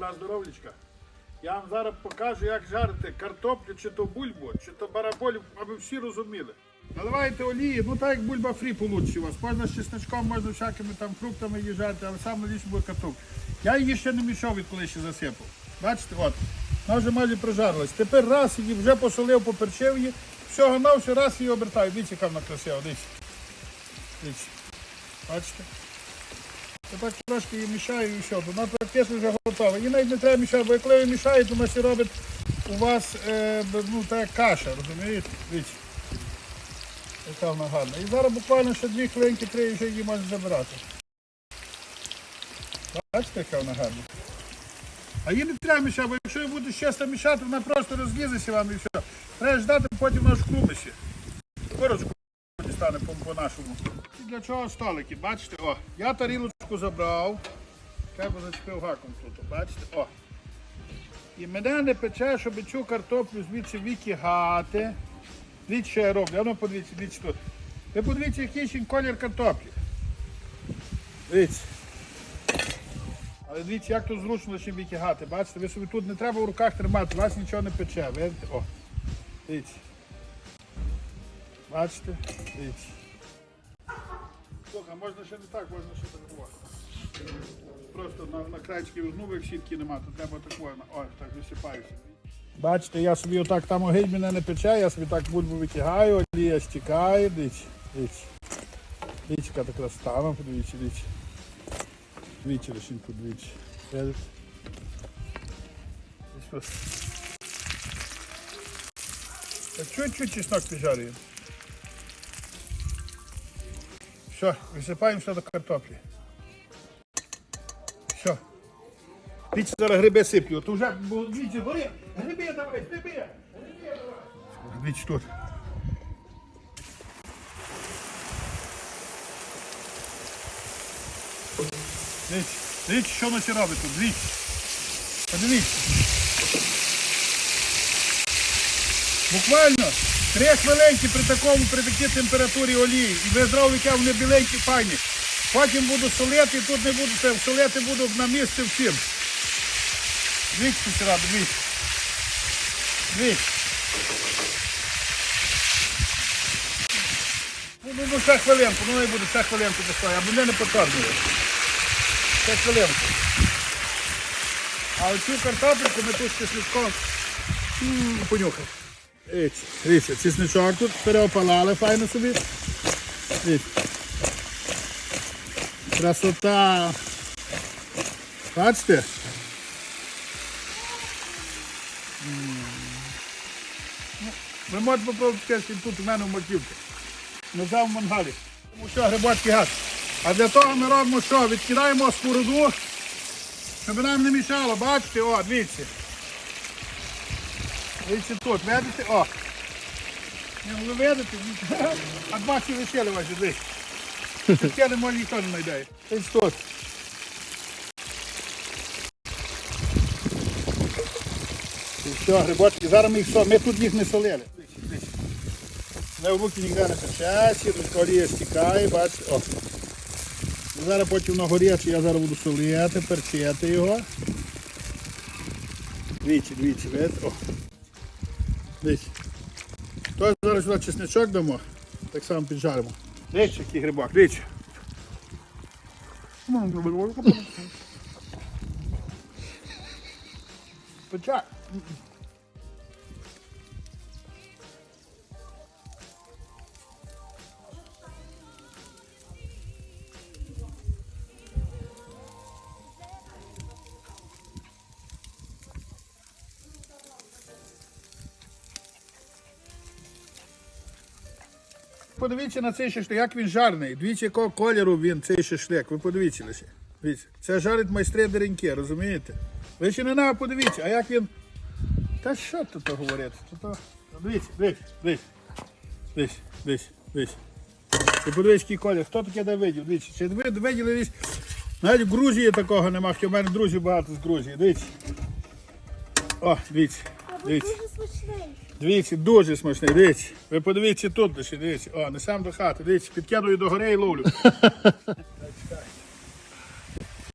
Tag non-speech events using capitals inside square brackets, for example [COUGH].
Добра здоров'ячка. Я вам зараз покажу, як жарити картоплю, чи то бульбу, чи то бараболю, аби всі розуміли. Наливаєте олії, ну так як бульба фрі получиться у вас. Можна з чесночком, можна всякими там фруктами її жарити, але саме ліше буде картопля. Я її ще не мішав, відколи ще засипав. Бачите, от. Вона вже майже прожарилась. Тепер раз її вже посолив, поперчив її, всього на все, раз її обертаю. Дивіться, яка вона красива, дивіться. Дивіться. Бачите? Тепер трошки її мішаю і все, вона практично вже готова. Її навіть не треба мішати, бо коли ви мішаєте, вона ще робить у вас е, ну, так як каша, розумієте? Дивіться. Яка вона гарна. І зараз буквально ще дві хвилинки, три вже її можна забирати. Бачите, яка вона гарна. А її не треба мішати, бо якщо ви будете чесно мішати, вона просто розлізеться вам і все. Треба ждати, потім ж клубище. Корочку стане по- по-нашому. І Для чого столики? Бачите, о, я тарілочку забрав, треба зачепив гаком тут, бачите, о. І мене не пече, щоб цю картоплю звідси викигати. Дивіться, що я роблю, а ну подивіться, дивіться тут. Ви подивіться, який ще колір картоплі. Дивіться. Але дивіться, як тут зручно ще викигати. Бачите, ви собі тут не треба в руках тримати, вас нічого не пече. Видите? О. Дивіться. Бачите? Дивіться. Слухай, можна ще не так, можна ще так. Просто на, на краєчки ну, як сітки нема, то треба такою. Ой, так висипаюся. Бачите, я собі отак там огонь мене не пече, я собі так бульбу витягаю, олія стікає, дивіться, дивіться. Дивіться, яка така красота, подивіться, дивіться. Дивіться, лишеньку, дивіться. Ось ось. Так чуть-чуть чеснок піджарюємо. Все, висипаємо все до картоплі. Все. Дивіться, зараз гриби сиплю. То бо, дивіться, гори, гриби давай, гриби. Гриби давай. Дивіться тут. Дивіться, дивіться, що ще робить тут, дивіться. Подивіться. Буквально три хвилинки при такому, при такій температурі олії. І ви зразу яке вони біленькі, файні. Потім буду солити, тут не буду це, солити буду на місці всім. Дивіться, робить, дивіться. Дивіться. Ну, ну, ну, ще хвилинку, ну не буде, ще хвилинку поставити, аби мене не потормили. Ще хвилинку. А оцю картопельку ми тут з чесничком м, понюхай. Дивіться, чесничок тут переопалали файно собі. Дивіться. Красота. Бачите? М. Ну, Ви можете попробувати тут у мене в маківці. Взяв в мангалі. Тому що грибочки газ. А для того ми робимо що? Відкидаємо скороду, щоб нам не мішало. Бачите, о, дивіться. Дивіться тут, видите? О. Ну ви видите? А бачите, висіли ваші. Таке не може ніхто не знайде. Ось тут. І все, грибочки, зараз ми їх що, ми тут їх не солили. Не в руки ніде не пече, сіточка олія стікає, бачите, о. Зараз потім на горяче я зараз буду солити, перчити його. Дивіться, дивіться, видите, о. Дивіться. То зараз сюди чесничок дамо, так само піджаримо. Дивіться, який грибак, дивіться. Пече. Подивіться на цей шашлик, як він жарний. Дивіться, якого кольору він цей шашлик. Ви подивіться лише. Дивіться. Це жарить майстри дереньки, розумієте? Ви ще не на подивіться, а як він. Та що тут говорити? Тут... Дивіться, дивіться, дивіться. Дивіться, дивіться, дивіться. Ви подивіться, який колір. Хто таке де видів? Дивіться. Чи ви виділи десь? Навіть в Грузії такого нема, хоча в мене друзів багато з Грузії. Дивіться. О, дивіться. Дивіться. дуже смачний. Дивіться, дуже смачний, дивіться. Ви подивіться тут дивіться. О, несам до хати, дивіться, підкидую до гори і ловлю. [LAUGHS]